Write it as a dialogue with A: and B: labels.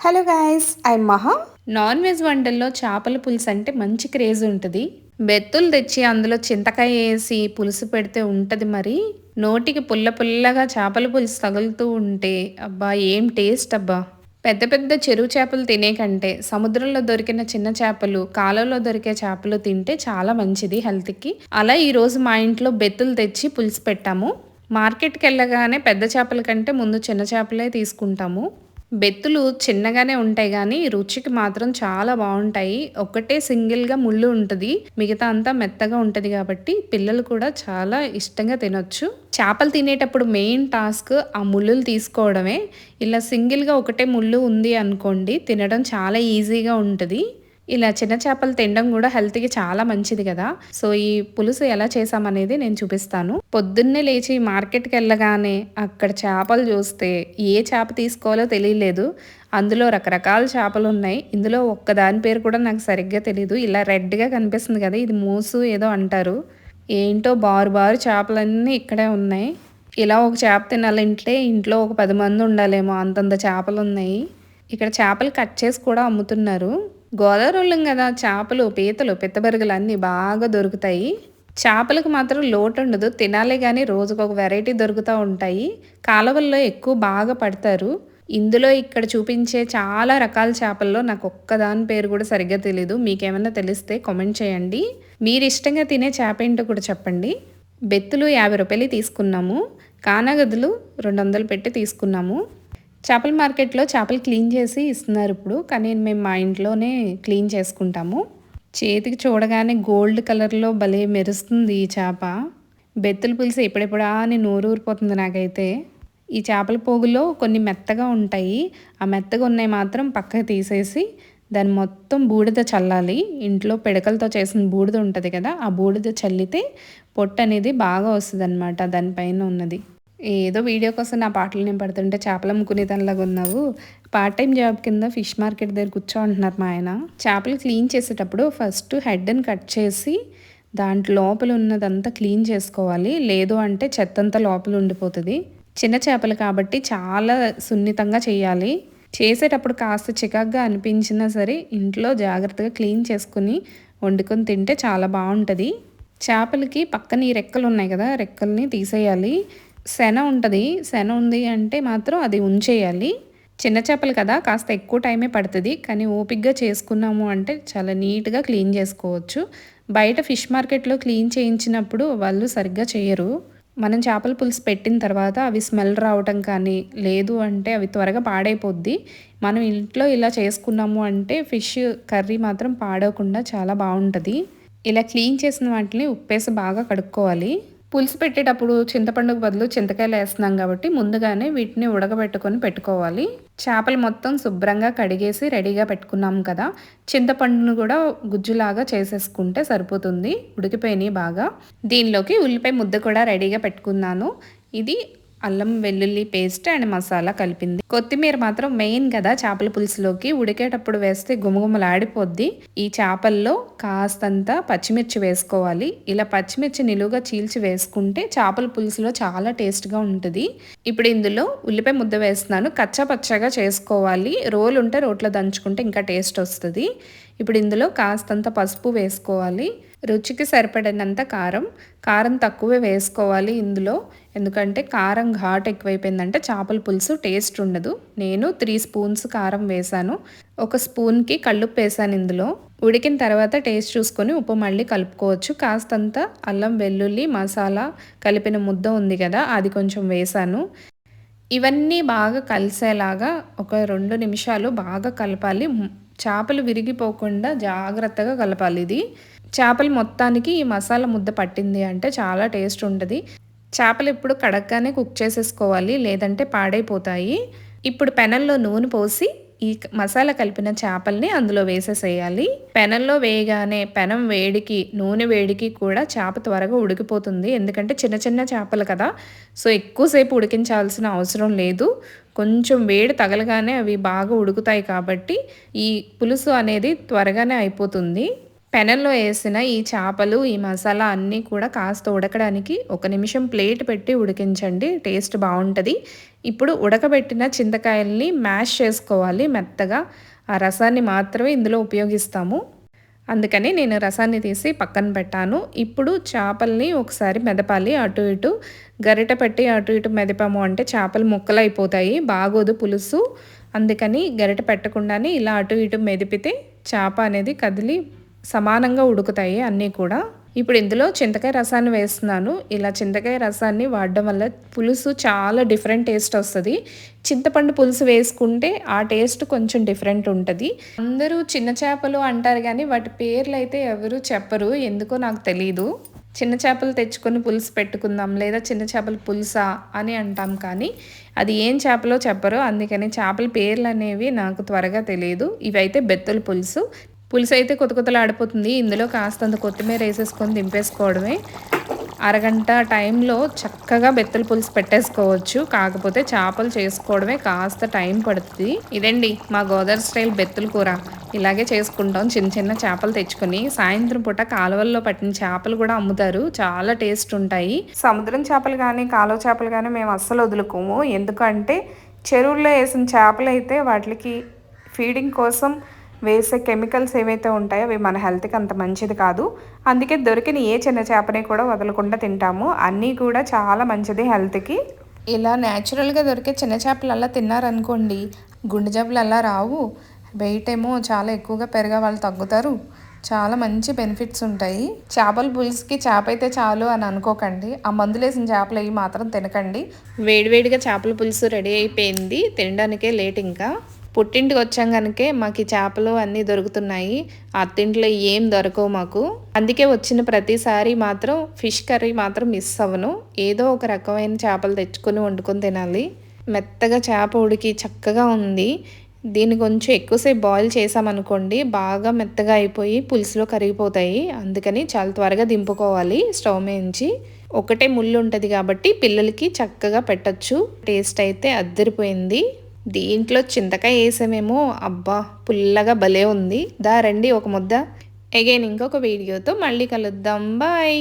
A: Hello guys I Maha
B: non veg వంటల్లో చేపల పులుసు అంటే మంచి క్రేజ్ ఉంటుంది. బెత్తులు తెచ్చి అందులో చింతకాయ వేసి పులుసు పెడితే ఉంటుంది మరి. నోటికి పుల్ల పుల్లగా చేపల పులుసు తగులుతూ ఉంటే అబ్బా ఏం టేస్ట్ అబ్బా. పెద్ద పెద్ద చెరువు చేపలు తినే కంటే సముద్రంలో దొరికిన చిన్న చేపలు కాలంలో దొరికే చేపలు తింటే చాలా మంచిది హెల్త్కి. అలా ఈరోజు మా ఇంట్లో బెత్తులు తెచ్చి పులుసు పెట్టాము. మార్కెట్కి వెళ్ళగానే పెద్ద చేపల కంటే ముందు చిన్న చేపలే తీసుకుంటాము. బెత్తులు చిన్నగానే ఉంటాయి కానీ రుచికి మాత్రం చాలా బాగుంటాయి. ఒకటే సింగిల్గా ముళ్ళు ఉంటుంది మిగతా అంతా మెత్తగా ఉంటుంది కాబట్టి పిల్లలు కూడా చాలా ఇష్టంగా తినొచ్చు. చేపలు తినేటప్పుడు మెయిన్ టాస్క్ ఆ ముళ్ళులు తీసుకోవడమే. ఇలా సింగిల్గా ఒకటే ముళ్ళు ఉంది అనుకోండి తినడం చాలా ఈజీగా ఉంటుంది. ఇలా చిన్న చేపలు తినడం కూడా హెల్త్కి చాలా మంచిది కదా. సో ఈ పులుసు ఎలా చేసామనేది నేను చూపిస్తాను. పొద్దున్నే లేచి మార్కెట్కి వెళ్ళగానే అక్కడ చేపలు చూస్తే ఏ చేప తీసుకోవాలో తెలియలేదు. అందులో రకరకాల చేపలు ఉన్నాయి. ఇందులో ఒక్క దాని పేరు కూడా నాకు సరిగ్గా తెలియదు ఇలా రెడ్గా కనిపిస్తుంది కదా ఇది మూసు ఏదో అంటారు. ఏంటో బారు బారు చేపలన్నీ ఇక్కడే ఉన్నాయి. ఇలా ఒక చేప తినాలంటే ఇంట్లో ఒక పది మంది ఉండాలేమో అంతంత చేపలు ఉన్నాయి. ఇక్కడ చేపలు కట్ చేసి కూడా అమ్ముతున్నారు. గోదావరి కదా చేపలు పీతలు పెత్తబరుగులు అన్నీ బాగా దొరుకుతాయి. చేపలకు మాత్రం లోటు ఉండదు తినాలే కానీ రోజుకు ఒక వెరైటీ దొరుకుతూ ఉంటాయి. కాలువల్లో ఎక్కువ బాగా పడతారు. ఇందులో ఇక్కడ చూపించే చాలా రకాల చేపల్లో నాకు ఒక్కదాని పేరు కూడా సరిగ్గా తెలీదు. మీకేమైనా తెలిస్తే కామెంట్ చేయండి. మీరు ఇష్టంగా తినే చేప ఏంటో కూడా చెప్పండి. బెత్తులు యాభై రూపాయలు తీసుకున్నాము. కానగదులు రెండు వందలు పెట్టి తీసుకున్నాము. చేపల మార్కెట్లో చేపలు క్లీన్ చేసి ఇస్తున్నారు ఇప్పుడు కానీ మేము మా ఇంట్లోనే క్లీన్ చేసుకుంటాము. చేతికి చూడగానే గోల్డ్ కలర్లో భలే మెరుస్తుంది ఈ చేప. బెత్తులు పులిసి ఎప్పుడెప్పుడా అని నోరు ఊరిపోతుంది నాకైతే. ఈ చేపల పోగులో కొన్ని మెత్తగా ఉంటాయి. ఆ మెత్తగా ఉన్నాయి మాత్రం పక్కకు తీసేసి దాన్ని మొత్తం బూడిద చల్లాలి. ఇంట్లో పిడకలతో చేసిన బూడిద ఉంటుంది కదా ఆ బూడిద చల్లితే పొట్టు అనేది బాగా వస్తుంది అనమాట దానిపైన ఉన్నది. ఏదో వీడియో కోసం నా పాటలు నేను పడుతుంటే చేపలు అమ్ముకునే దానిలాగా ఉన్నావు. పార్ట్ టైం జాబ్ కింద ఫిష్ మార్కెట్ దగ్గర కూర్చో అంటున్నారు మా ఆయన. చేపలు క్లీన్ చేసేటప్పుడు ఫస్ట్ హెడ్ని కట్ చేసి దాంట్లో లోపల ఉన్నదంతా క్లీన్ చేసుకోవాలి. లేదు అంటే చెత్తంతా లోపల ఉండిపోతుంది. చిన్న చేపలు కాబట్టి చాలా సున్నితంగా చేయాలి. చేసేటప్పుడు కాస్త చికాగ్గా అనిపించినా సరే ఇంట్లో జాగ్రత్తగా క్లీన్ చేసుకుని వండుకొని తింటే చాలా బాగుంటుంది. చేపలకి పక్కన ఈ రెక్కలు ఉన్నాయి కదా రెక్కల్ని తీసేయాలి. శన ఉంటుంది. శన ఉంది అంటే మాత్రం అది ఉంచేయాలి. చిన్న చేపలు కదా కాస్త ఎక్కువ టైమే పడుతుంది. కానీ ఓపిక్గా చేసుకున్నాము అంటే చాలా నీట్గా క్లీన్ చేసుకోవచ్చు. బయట ఫిష్ మార్కెట్లో క్లీన్ చేయించినప్పుడు వాళ్ళు సరిగ్గా చేయరు. మనం చేపల పులుసు పెట్టిన తర్వాత అవి స్మెల్ రావటం కానీ లేదు అంటే అవి త్వరగా పాడైపోద్ది. మనం ఇంట్లో ఇలా చేసుకున్నాము అంటే ఫిష్ కర్రీ మాత్రం పాడవకుండా చాలా బాగుంటుంది. ఇలా క్లీన్ చేసిన వాటిని ఉప్పేసి బాగా కడుక్కోవాలి. పులుసు పెట్టేటప్పుడు చింతపండుకు బదులు చింతకాయలు వేస్తున్నాం కాబట్టి ముందుగానే వీటిని ఉడకబెట్టుకొని పెట్టుకోవాలి. చేపలు మొత్తం శుభ్రంగా కడిగేసి రెడీగా పెట్టుకున్నాం కదా. చింతపండును కూడా గుజ్జులాగా చేసేసుకుంటే సరిపోతుంది. ఉడికిపోయినాయి బాగా. దీనిలోకి ఉల్లిపాయ ముద్ద కూడా రెడీగా పెట్టుకున్నాను. ఇది అల్లం వెల్లుల్లి పేస్ట్ అండ్ మసాలా కలిపింది. కొత్తిమీర మాత్రం మెయిన్ కదా చేపల పులుసులోకి. ఉడికేటప్పుడు వేస్తే గుమగుమలాడిపోద్ది. ఈ చేపల్లో కాస్తంత పచ్చిమిర్చి వేసుకోవాలి. ఇలా పచ్చిమిర్చి నిలువుగా చీల్చి వేసుకుంటే చేపల పులుసులో చాలా టేస్ట్గా ఉంటుంది. ఇప్పుడు ఇందులో ఉల్లిపాయ ముద్ద వేస్తున్నాను. కచ్చా పచ్చగా చేసుకోవాలి. రోలు ఉంటే రోట్లో దంచుకుంటే ఇంకా టేస్ట్ వస్తుంది. ఇప్పుడు ఇందులో కాస్తంత పసుపు వేసుకోవాలి. రుచికి సరిపడినంత కారం. కారం తక్కువే వేసుకోవాలి ఇందులో. ఎందుకంటే కారం ఘాట్ ఎక్కువైపోయిందంటే చేపల పులుసు టేస్ట్ ఉండదు. నేను త్రీ స్పూన్స్ కారం వేశాను ఒక స్పూన్కి కళ్ళుప్పు వేసాను ఇందులో. ఉడికిన తర్వాత టేస్ట్ చూసుకొని ఉప్పు మళ్ళీ కలుపుకోవచ్చు. కాస్తంత అల్లం వెల్లుల్లి మసాలా కలిపిన ముద్ద ఉంది కదా అది కొంచెం వేసాను. ఇవన్నీ బాగా కలిసేలాగా ఒక రెండు నిమిషాలు బాగా కలపాలి. చేపలు విరిగిపోకుండా జాగ్రత్తగా కలపాలి ఇది. చేపలు మొత్తానికి ఈ మసాలా ముద్ద పట్టింది అంటే చాలా టేస్ట్ ఉంటుంది. చేపలు ఎప్పుడు కడగ్గానే కుక్ చేసేసుకోవాలి లేదంటే పాడైపోతాయి. ఇప్పుడు పెనంలో నూనె పోసి ఈ మసాలా కలిపిన చేపల్ని అందులో వేసేసేయాలి. పెనంలో వేయగానే పెనం వేడికి నూనె వేడికి కూడా చేప త్వరగా ఉడికిపోతుంది. ఎందుకంటే చిన్న చిన్న చేపలు కదా. సో ఎక్కువసేపు ఉడికించాల్సిన అవసరం లేదు. కొంచెం వేడి తగలగానే అవి బాగా ఉడుకుతాయి కాబట్టి ఈ పులుసు అనేది త్వరగానే అయిపోతుంది. పెనంలో వేసిన ఈ చేపలు ఈ మసాలా అన్నీ కూడా కాస్త ఉడకడానికి ఒక నిమిషం ప్లేట్ పెట్టి ఉడికించండి. టేస్ట్ బాగుంటుంది. ఇప్పుడు ఉడకబెట్టిన చింతకాయల్ని మ్యాష్ చేసుకోవాలి మెత్తగా. ఆ రసాన్ని మాత్రమే ఇందులో ఉపయోగిస్తాము. అందుకని నేను రసాన్ని తీసి పక్కన పెట్టాను. ఇప్పుడు చేపల్ని ఒకసారి మెదపాలి. అటు ఇటు గరిట పెట్టి అటు ఇటు మెదపాము అంటే చేపలు ముక్కలు అయిపోతాయి బాగోదు పులుసు. అందుకని గరిట పెట్టకుండానే ఇలా అటు ఇటు మెదిపితే చేప అనేది కదిలి సమానంగా ఉడుకుతాయి అన్నీ కూడా. ఇప్పుడు ఇందులో చింతకాయ రసాన్ని వేస్తున్నాను. ఇలా చింతకాయ రసాన్ని వాడడం వల్ల పులుసు చాలా డిఫరెంట్ టేస్ట్ వస్తుంది. చింతపండు పులుసు వేసుకుంటే ఆ టేస్ట్ కొంచెం డిఫరెంట్ ఉంటుంది. అందరూ చిన్న చేపలు అంటారు కానీ వాటి పేర్లు అయితే ఎవరు చెప్పరు. ఎందుకో నాకు తెలీదు. చిన్న చేపలు తెచ్చుకొని పులుసు పెట్టుకుందాం లేదా చిన్న చేపలు పులుసా అని అంటాం కానీ అది ఏం చేపలో చెప్పరు. అందుకని చేపల పేర్లు అనేవి నాకు త్వరగా తెలియదు ఇవైతే బెత్తల పులుసు. పులుసు అయితే కొత్త కొత్తలు ఆడిపోతుంది. ఇందులో కాస్తంత కొత్తిమీర వేసేసుకొని దింపేసుకోవడమే. అరగంట టైంలో చక్కగా బెత్తల పులుసు పెట్టేసుకోవచ్చు. కాకపోతే చేపలు చేసుకోవడమే కాస్త టైం పడుతుంది. ఇదండి మా గోదావరి స్టైల్ బెత్తల కూర. ఇలాగే చేసుకుంటాం. చిన్న చిన్న చేపలు తెచ్చుకొని సాయంత్రం పూట కాలువల్లో పట్టిన చేపలు కూడా అమ్ముతారు. చాలా టేస్ట్ ఉంటాయి. సముద్రం చేపలు కానీ కాలువ చేపలు కానీ మేము అస్సలు వదులుకోము. ఎందుకంటే చెరువుల్లో వేసిన చేపలు అయితే వాటికి ఫీడింగ్ కోసం వేసే కెమికల్స్ ఏవైతే ఉంటాయో అవి మన హెల్త్కి అంత మంచిది కాదు. అందుకే దొరికిన ఏ చిన్న చేపని కూడా వదలకుండా తింటాము. అన్నీ కూడా చాలా మంచిది హెల్త్కి. ఇలా న్యాచురల్గా దొరికే చిన్న చేపలు అలా తిన్నారనుకోండి గుండె జబ్బులు అలా రావు. వెయిట్ ఏమో చాలా ఎక్కువగా పెరగా వాళ్ళు తగ్గుతారు. చాలా మంచి బెనిఫిట్స్ ఉంటాయి. చేపల పులుసుకి చేప అయితే చాలు అని అనుకోకండి. ఆ మందులేసిన చేపలు అవి మాత్రం తినకండి. వేడివేడిగా చేపల పులుసు రెడీ అయిపోయింది. తినడానికే లేట్ ఇంకా. పుట్టింటికి వచ్చాం కనుకే మాకు చేపలు అన్నీ దొరుకుతున్నాయి. అత్తింట్లో ఏం దొరకవు మాకు. అందుకే వచ్చిన ప్రతిసారి మాత్రం ఫిష్ కర్రీ మాత్రం మిస్ అవ్వను. ఏదో ఒక రకమైన చేపలు తెచ్చుకొని వండుకొని తినాలి. మెత్తగా చేప ఉడికి చక్కగా ఉంది. దీన్ని కొంచెం ఎక్కువసేపు బాయిల్ చేసామనుకోండి బాగా మెత్తగా అయిపోయి పులుసులో కరిగిపోతాయి. అందుకని చాలా త్వరగా దింపుకోవాలి స్టవ్ మేయించి ఒకటే ముళ్ళు ఉంటుంది కాబట్టి పిల్లలకి చక్కగా పెట్టచ్చు. టేస్ట్ అయితే అద్దరిపోయింది. దీంట్లో చింతకాయ వేసామేమో. అబ్బా పుల్లగా భలే ఉంది. దా రండి ఒక ముద్ద. అగైన్ ఇంకొక వీడియోతో మళ్ళీ కలుద్దాం. బాయ్